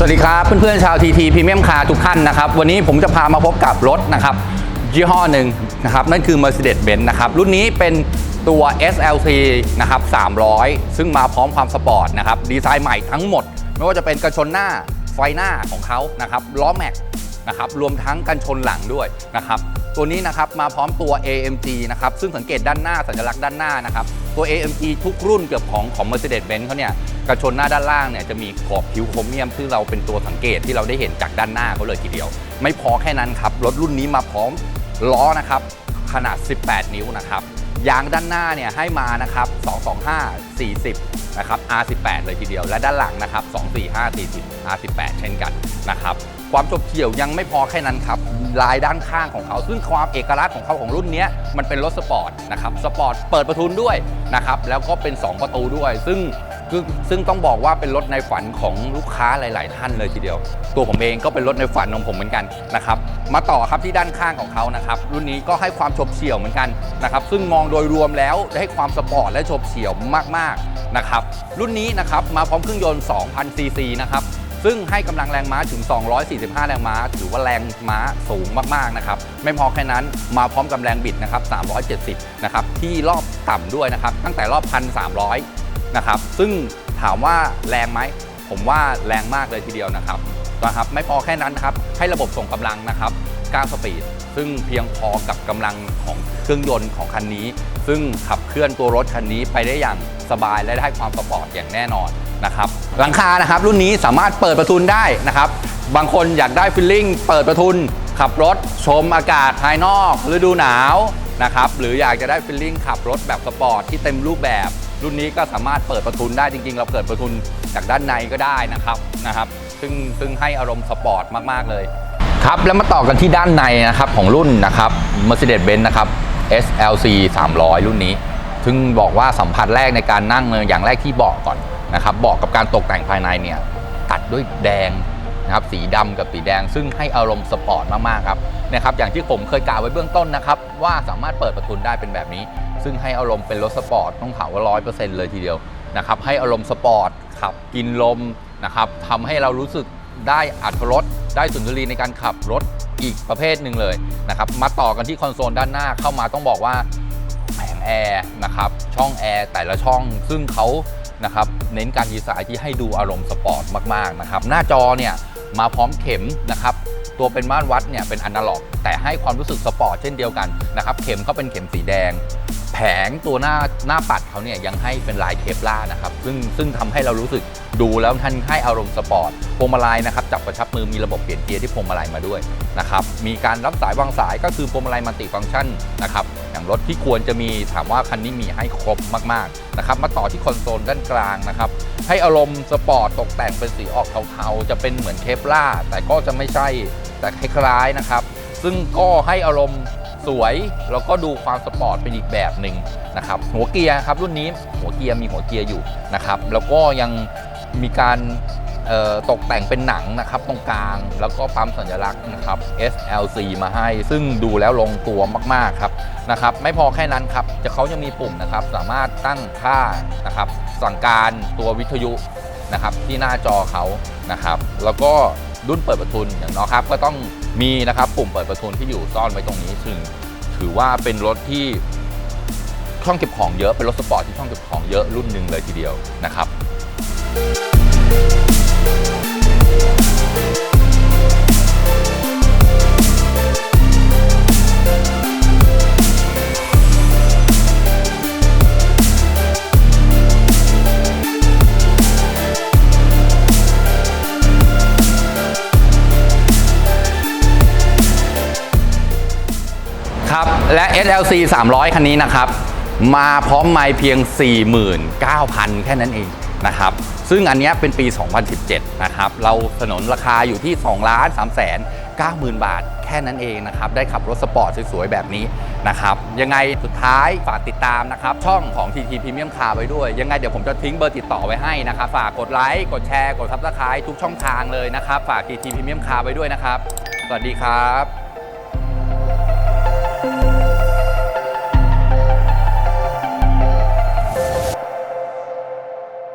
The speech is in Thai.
สวัสดีครับเพื่อนๆชาวทีทีพรีเมียมคาร์ทุกท่านนะครับวันนี้ผมจะพามาพบกับรถนะครับยี่ห้อหนึ่งนะครับนั่นคือ Mercedes-Benz นะครับรุ่นนี้เป็นตัว SLC นะครับ300 ซึ่งมาพร้อมความสปอร์ตนะครับดีไซน์ใหม่ทั้งหมด ไม่ว่าจะเป็นกระชนหน้าไฟหน้าของเขานะครับล้อแม็กนะครับรวมทั้งกันชนหลังด้วยนะครับตัวนี้นะครับมาพร้อมตัว AMG นะครับซึ่งสังเกตด้านหน้าสัญลักษณ์ด้านหน้านะครับ ตัว AMG ทุกรุ่นเกือบของของ Mercedes-Benz เขาเนี่ยกระชนหน้าด้านล่างเนี่ยจะมีขอบผิวโครเมียมซึ่งเราเป็นตัวสังเกตที่เราได้เห็นจากด้านหน้าเขาเลยทีเดียว ไม่พอแค่นั้นครับ รถรุ่นนี้มาพร้อมล้อนะครับ ขนาด 18 นิ้วนะครับยางด้านหน้าเนี่ยให้มานะครับ 225 40 นะครับ R18 เลยทีเดียว และด้านหลังนะครับ 245 40 R18 เช่นกันนะครับ ความจบเฉี่ยวยังไม่พอแค่นั้นครับลายด้านข้างของเขา ซึ่งความเอกลักษณ์ของเขาของรุ่นนี้มันเป็นรถสปอร์ตนะครับสปอร์ตเปิดประทุนด้วยนะครับแล้วก็เป็น 2 ประตูด้วย ซึ่งซึ่งต้องบอกว่าเป็นรถในฝันของลูกค้าหลาย ๆ ท่านเลยทีเดียว ตัวผมเองก็เป็นรถในฝันของผมเหมือนกันนะครับมาต่อครับที่ด้านข้างของเขานะครับรุ่นนี้ก็ให้ความฉบเฉี่ยวเหมือนกันนะครับซึ่งมองโดยรวมแล้วจะให้ความสปอร์ตและฉบเฉี่ยวมาก ๆ นะครับรุ่นนี้นะครับมาพร้อมเครื่องยนต์ 2,000 ซีซีนะครับ ซึ่งให้กำลังแรงม้าถึง 245 แรงม้า ถือว่าแรงม้าสูงมากๆนะครับ ไม่พอแค่นั้นมาพร้อมกับแรงบิดนะครับ 370 นะครับ ที่รอบต่ำด้วยนะครับ ตั้งแต่รอบ 1,300 นะครับ ซึ่งถามว่าแรงไหม ผมว่าแรงมากเลยทีเดียวนะครับนะครับ ไม่พอแค่นั้นนะครับ ให้ระบบส่งกำลังนะครับ 9 สปีด ซึ่งเพียงพอกับกำลังของเครื่องยนต์ของคันนี้ ซึ่งขับ เคลื่อนตัวรถคันนี้ไปได้อย่างสบายและได้ความสปอร์ตอย่างแน่นอนนะครับหลังคานะครับรุ่นนี้สามารถเปิดประทุนได้นะครับบางคนอยากได้ฟิลลิ่งเปิดประทุน ขับรถชมอากาศภายนอกฤดูหนาวนะครับหรืออยากจะได้ฟิลลิ่งขับรถแบบสปอร์ตที่เต็มรูปแบบ รุ่นนี้ก็สามารถเปิดประทุนได้จริง ๆ เราเปิดประทุนจากด้านในก็ได้นะครับนะครับซึ่งซึ่งให้อารมณ์สปอร์ตมาก ๆ เลยครับแล้วมาต่อกันที่ด้านในนะครับของรุ่นนะครับ Mercedes-Benz นะครับ SLC 300 รุ่นนี้ ซึ่งบอกว่าสัมผัสแรกในการนั่งเลยอย่างแรกที่เบาะก่อนนะครับเบาะกับการตกแต่งภายในเนี่ยตัดด้วยแดงนะครับสีดำกับสีแดง ซึ่งให้อารมณ์สปอร์ตมากๆครับนะครับอย่างที่ผมเคยกล่าวไว้เบื้องต้นนะครับว่าสามารถเปิดประทุนได้เป็นแบบนี้ ซึ่งให้อารมณ์เป็นรถสปอร์ตต้องถามว่าร้อยเปอร์เซ็นต์เลยทีเดียวนะครับให้อารมณ์สปอร์ตขับกินลมนะครับทำให้เรารู้สึกได้อัตรสได้สุนทรีในการขับรถอีกประเภทหนึ่งเลยนะครับมาต่อกันที่คอนโซลด้านหน้าเข้ามาต้องบอกว่า แอร์นะครับช่องแอร์แต่ละช่องซึ่งเขานะครับเน้นการดีไซน์ที่ให้ดูอารมณ์สปอร์ตมากๆนะครับหน้าจอเนี่ยมาพร้อมเข็มนะครับตัวเป็นม่านวัดเนี่ยเป็นอนาล็อก แต่ให้ความรู้สึกสปอร์ตเช่นเดียวกันนะครับเข็มเขาเป็นเข็มสีแดง แผงตัวหน้าหน้าปัดเขาเนี่ยยังให้เป็นลายเคปล่านะครับซึ่งซึ่งทำให้เรารู้สึกดูแล้วท่านให้อารมณ์สปอร์ตพวงมาลัยนะครับจับกระชับมือมีระบบเปลี่ยนเกียร์ที่พวงมาลัยมาด้วยนะครับมีการรับสายวางสายก็คือพวงมาลัยมัลติฟังก์ชันนะครับ อย่างรถที่ควรจะมีถามว่าคันนี้มีให้ครบมากๆนะครับมาต่อที่คอนโซลด้านกลางนะครับให้อารมณ์สปอร์ตตกแต่งเป็นสีออกเทาๆจะเป็นเหมือนเคปล่าแต่ก็จะไม่ใช่แต่คล้ายๆนะครับ ซึ่งก็ให้อารมณ์สวยแล้วก็ดูความสปอร์ตเป็นอีกแบบหนึ่งนะครับหัวเกียร์ครับรุ่นนี้หัวเกียร์มีหัวเกียร์อยู่นะครับแล้วก็ยังมีการ ตกแต่งเป็นหนังนะครับตรงกลาง แล้วก็ปั๊มสัญลักษณ์นะครับ SLC มาให้ ซึ่งดูแล้วลงตัวมากๆครับนะครับ ไม่พอแค่นั้นครับจะเขายังมีปุ่มนะครับ สามารถตั้งค่านะครับสั่งการตัววิทยุนะครับที่หน้าจอเขานะครับ แล้วก็ดุนเปิดประทุนอย่างน้อครับ ก็ต้องมีนะครับปุ่มเปิดประทุนที่อยู่ซ่อนไว้ตรงนี้ซึ่งถือว่าเป็นรถที่ช่องเก็บของเยอะเป็นรถสปอร์ตที่ช่องเก็บของเยอะรุ่นหนึ่งเลยทีเดียวนะครับครั และ SLC 300 คันนี้นะครับ มาพร้อมไมล์เพียง 49,000 แค่นั้นเองนะครับ ซึ่งอันนี้เป็นปี 2017 นะครับ เราสนนราคาอยู่ที่ 2 ล้าน3แสน90,000 บาท แค่นั้นเองนะครับ ได้ขับรถสปอร์ตสวยๆ แบบนี้นะครับ ยังไงสุดท้ายฝากติดตามนะครับ ช่องของ TT Premium Car ไว้ด้วย ยังไงเดี๋ยวผมจะทิ้งเบอร์ติดต่อไว้ให้นะครับ ฝากกดไลค์ กดแชร์ กดซับสไครต์ทุกช่องทางเลยนะครับ ฝาก TT Premium Car ไว้ด้วยนะครับ สวัสดีครับ